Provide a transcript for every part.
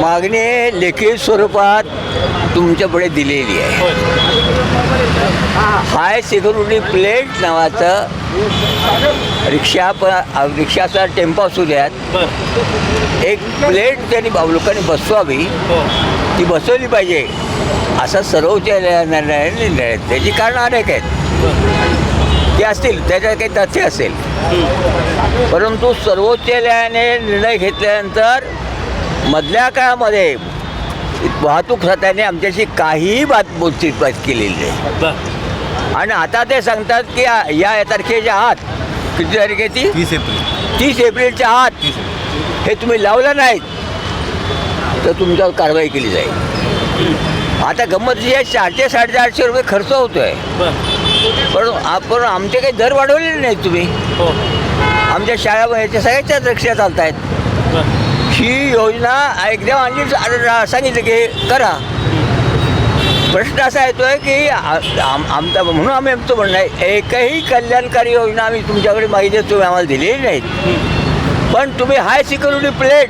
मागणी लेखी स्वरूपात तुमच्यापुढे दिलेली आहे. हाय. सिक्युरिटी प्लेट नावाचं रिक्षा प रिक्षाचा टेम्पो असू द्यात. एक प्लेट त्यांनी लोकांनी बसवावी. हो. ती बसवली पाहिजे. असा सर्वोच्च न्यायालयाने निर्णय आहे. त्याची कारणं अनेक आहेत. ते असतील त्याच्यात काही तथ्य असेल. परंतु सर्वोच्च न्यायालयाने निर्णय घेतल्यानंतर मधल्या काळामध्ये वाहतूक खात्याने आमच्याशी काहीही बात बोलचित केलेली नाही. आणि आता ते सांगतात की या तारखेच्या आत किती तारीख आहे ती? तीस एप्रिल. तीस एप्रिलच्या आत हे तुम्ही लावलं नाहीत तर तुमच्यावर कारवाई केली जाईल. आता गंमत जी आहे चारशे साडेचारशे रुपये खर्च होतोय. बर. पण आपण आमचे काही दर वाढवलेले नाहीत तुम्ही. हो. आमच्या शाळा ह्याच्या सगळ्याच्याच रिक्षा चालत आहेत ही योजना एकदम आणली सांगितलं की करा. प्रश्न असा येतोय की आम- आमचा म्हणून आम्ही आमचं म्हणणं आहे एकही कल्याणकारी योजना आम्ही तुमच्याकडे माहिती तुम्ही आम्हाला दिलेली नाहीत. पण तुम्ही हाय सिक्युरिटी प्लेट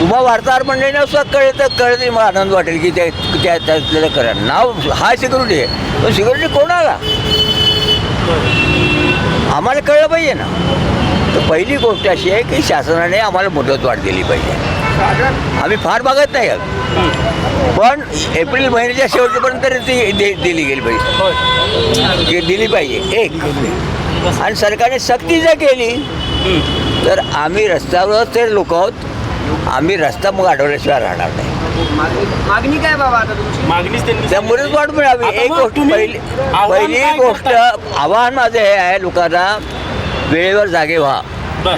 तुम्हा वार्ताहर मंडळीने सुद्धा कळलं तर कळलं मला आनंद वाटेल की त्या त्यातलं करा. नाव हाय सिक्युरिटी आहे. पण सिक्युरिटी कोणाला? आम्हाला कळलं पाहिजे ना. तर पहिली गोष्ट अशी आहे की शासनाने आम्हाला मुदतवाढ दिली पाहिजे. आम्ही फार बघत नाही आहोत. पण एप्रिल महिन्याच्या शेवटपर्यंत ती दे दिली गेली पाहिजे. दिली पाहिजे एक. आणि सरकारने सक्ती जर केली तर आम्ही रस्त्यावरच ते लोक आहोत आम्ही रस्ता मग अडवल्याशिवाय राहणार नाही. मागणी काय बाबा आता तुमची? मागणीच त्यांनी मिळावी. एक गोष्ट पहिली पहिली गोष्ट? आव्हान माझं हे आहे लोकांना वेळेवर जागे व्हा. बर.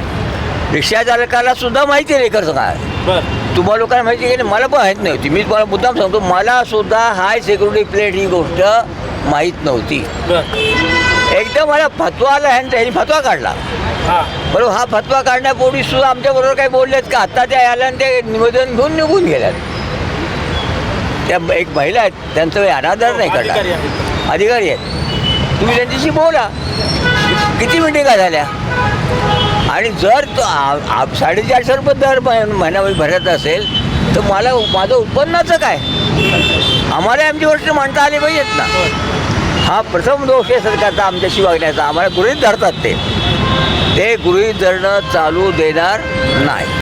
रिक्षा चालकाला सुद्धा माहिती नाही कसं काय. बर. तुम्हाला लोकांना माहिती आहे की नाही? मला पण माहीत नव्हती. मी तुम्हाला मुद्दाम सांगतो मला सुद्धा हाय सिक्युरिटी प्लेट ही गोष्ट माहीत नव्हती. बर. एकदा मला फतवा आला आणि त्यांनी फतवा काढला. हा. बरोबर हा फतवा काढण्यापूर्वी सुद्धा आमच्याबरोबर काही बोललेत का? आत्ता त्या आल्या आणि ते निवेदन घेऊन निघून गेल्यात. त्या एक महिला आहेत त्यांचं काही अनादर नाही अधिकारी काढला आहेत. अधिकारी आहेत. तुम्ही त्यांच्याशी बोला. किती मिटिंगा झाल्या? आणि जर तो आ- साडेचारशे रुपये दर महिन्यामध्ये भरत असेल तर मला माझं उत्पन्नाचं काय? आम्हाला आमची गोष्ट मांडता आली पाहिजेत ना. हा प्रथम दोष आहे सरकारचा आमच्याशी वागण्याचा. आम्हाला गृहीत धरतात ते. ते गृहित धरणं चालू देणार नाही.